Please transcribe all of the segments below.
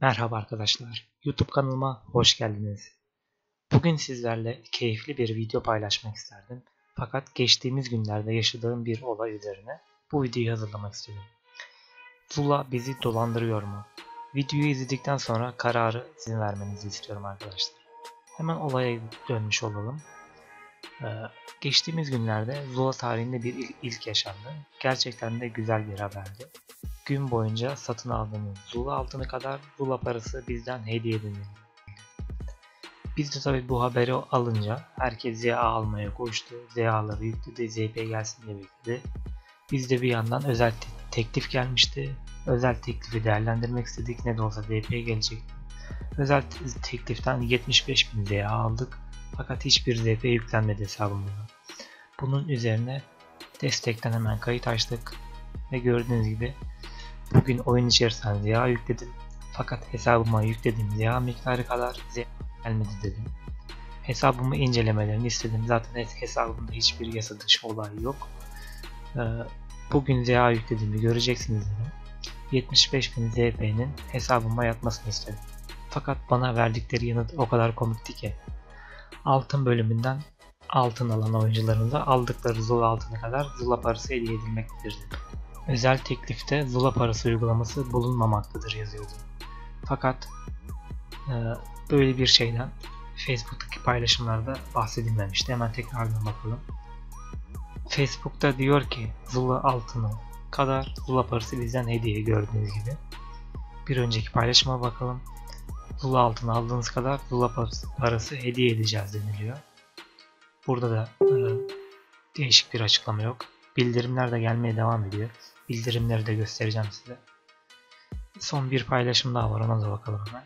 Merhaba arkadaşlar, YouTube kanalıma hoş geldiniz. Bugün sizlerle keyifli bir video paylaşmak isterdim. Fakat geçtiğimiz günlerde yaşadığım bir olay üzerine bu videoyu hazırlamak istedim. Zula bizi dolandırıyor mu? Videoyu izledikten sonra kararı sizin vermenizi istiyorum arkadaşlar. Hemen olaya dönmüş olalım. Ee, geçtiğimiz günlerde Zula tarihinde bir ilk yaşandı. Gerçekten de güzel bir haberdi gün boyunca satın aldığımız Zula altını kadar Zula parası bizden hediye edildi. Biz de tabi bu haberi alınca herkes ZA almaya koştu. ZA'ları yükledi, ZP gelsin diye bekledi. Biz de bir yandan özel te teklif gelmişti. Özel teklifi değerlendirmek istedik. Ne de olsa ZP gelecek. Özel te tekliften 75.000 ZA aldık. Fakat hiçbir ZP yüklenmedi hesabımıza. Bunun üzerine destekten hemen kayıt açtık. Ve gördüğünüz gibi Bugün oyun içerisinden ZA yükledim. Fakat hesabıma yüklediğim ZA miktarı kadar ZA gelmedi dedim. Hesabımı incelemelerini istedim. Zaten hesabımda hiçbir yasa dışı olay yok. Ee, bugün ZA yüklediğimi göreceksiniz dedim. 75.000 ZP'nin hesabıma yatmasını istedim. Fakat bana verdikleri yanıt o kadar komikti ki. Altın bölümünden altın alan oyuncularımıza aldıkları Zula altına kadar Zula parası hediye edilmektedir dedim özel teklifte Zula parası uygulaması bulunmamaktadır yazıyordu. Fakat e, böyle bir şeyden Facebook'taki paylaşımlarda bahsedilmemişti. Hemen tekrardan bakalım. Facebook'ta diyor ki Zula altını kadar Zula parası bizden hediye gördüğünüz gibi. Bir önceki paylaşıma bakalım. Zula altını aldığınız kadar Zula parası hediye edeceğiz deniliyor. Burada da e, değişik bir açıklama yok. Bildirimler de gelmeye devam ediyor. Bildirimleri de göstereceğim size. Son bir paylaşım daha var ona da bakalım hemen.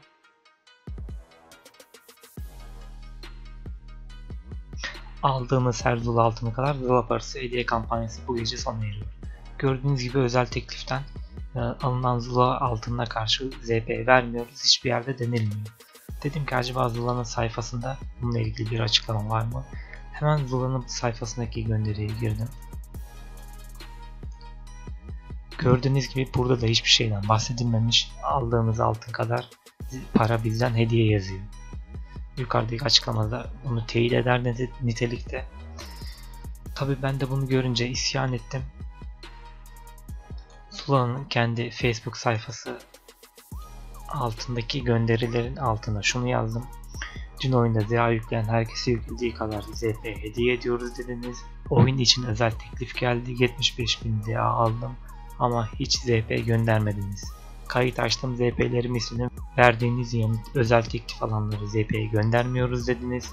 Aldığımız her Zula altını kadar Zula parası hediye kampanyası bu gece sona eriyor. Gördüğünüz gibi özel tekliften e, alınan Zula altınına karşı ZP vermiyoruz. Hiçbir yerde denilmiyor. Dedim ki acaba Zula'nın sayfasında bununla ilgili bir açıklama var mı? Hemen Zula'nın sayfasındaki gönderiye girdim. Gördüğünüz gibi burada da hiçbir şeyden bahsedilmemiş. Aldığımız altın kadar para bizden hediye yazıyor. Yukarıdaki açıklamada bunu teyit eder nitelikte. Tabi ben de bunu görünce isyan ettim. Zula'nın kendi Facebook sayfası altındaki gönderilerin altına şunu yazdım. Dün oyunda ZA yükleyen herkese yüklediği kadar ZP hediye ediyoruz dediniz. Oyun için özel teklif geldi. 75.000 ZA aldım ama hiç ZP göndermediniz. Kayıt açtım ZP'lerim istedim. Verdiğiniz yanıt özel teklif alanları ZP'ye göndermiyoruz dediniz.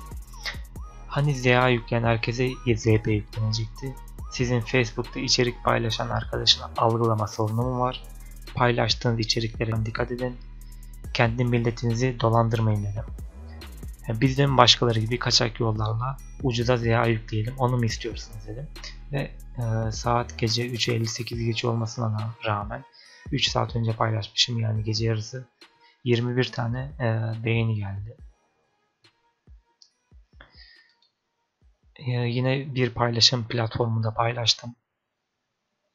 Hani ZA yükleyen herkese ZP yüklenecekti. Sizin Facebook'ta içerik paylaşan arkadaşın algılama sorunu mu var? Paylaştığınız içeriklere dikkat edin. Kendi milletinizi dolandırmayın dedim. Yani biz de başkaları gibi kaçak yollarla ucuza ZA yükleyelim onu mu istiyorsunuz dedim. Ve e, saat gece 3.58 geç olmasına rağmen 3 saat önce paylaşmışım yani gece yarısı 21 tane e, beğeni geldi. E, yine bir paylaşım platformunda paylaştım.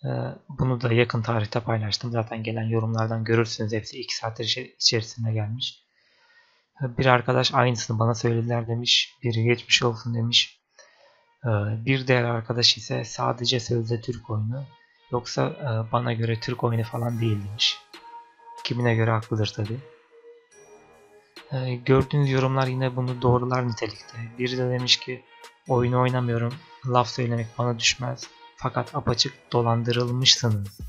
E, bunu da yakın tarihte paylaştım. Zaten gelen yorumlardan görürsünüz. Hepsi 2 saat içerisinde gelmiş. Bir arkadaş aynısını bana söylediler demiş. Biri geçmiş olsun demiş. Ee, bir diğer arkadaş ise sadece sözde Türk oyunu yoksa e, bana göre Türk oyunu falan değil demiş. Kimine göre haklıdır tabi. Ee, gördüğünüz yorumlar yine bunu doğrular nitelikte. Biri de demiş ki oyunu oynamıyorum laf söylemek bana düşmez fakat apaçık dolandırılmışsınız.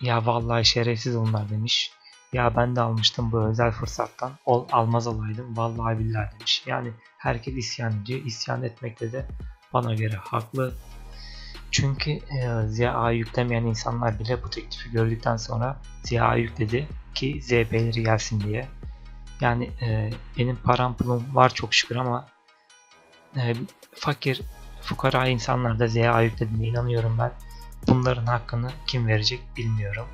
Ya vallahi şerefsiz onlar demiş. Ya ben de almıştım bu özel fırsattan. Ol almaz olaydım. Vallahi billahi demiş. Yani herkes isyan ediyor. İsyan etmekte de bana göre haklı. Çünkü e, ZA yüklemeyen insanlar bile bu teklifi gördükten sonra ZA yükledi ki ZP'leri gelsin diye. Yani e, benim param pulum var çok şükür ama e, fakir fukara insanlar da ZA yüklediğine inanıyorum ben. Bunların hakkını kim verecek bilmiyorum.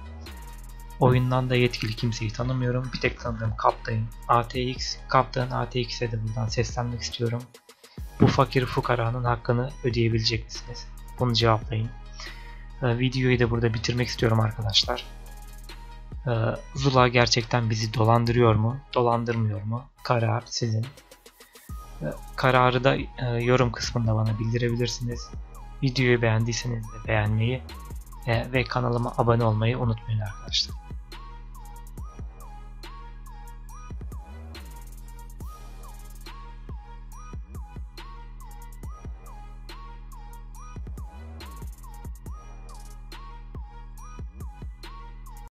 Oyundan da yetkili kimseyi tanımıyorum. Bir tek tanıdığım Kaptan ATX. Kaptan ATX'e de buradan seslenmek istiyorum. Bu fakir fukaranın hakkını ödeyebilecek misiniz? Bunu cevaplayın. Ee, videoyu da burada bitirmek istiyorum arkadaşlar. Ee, Zula gerçekten bizi dolandırıyor mu, dolandırmıyor mu? Karar sizin. Ee, Kararı da e, yorum kısmında bana bildirebilirsiniz. Videoyu beğendiyseniz de beğenmeyi ve kanalıma abone olmayı unutmayın arkadaşlar.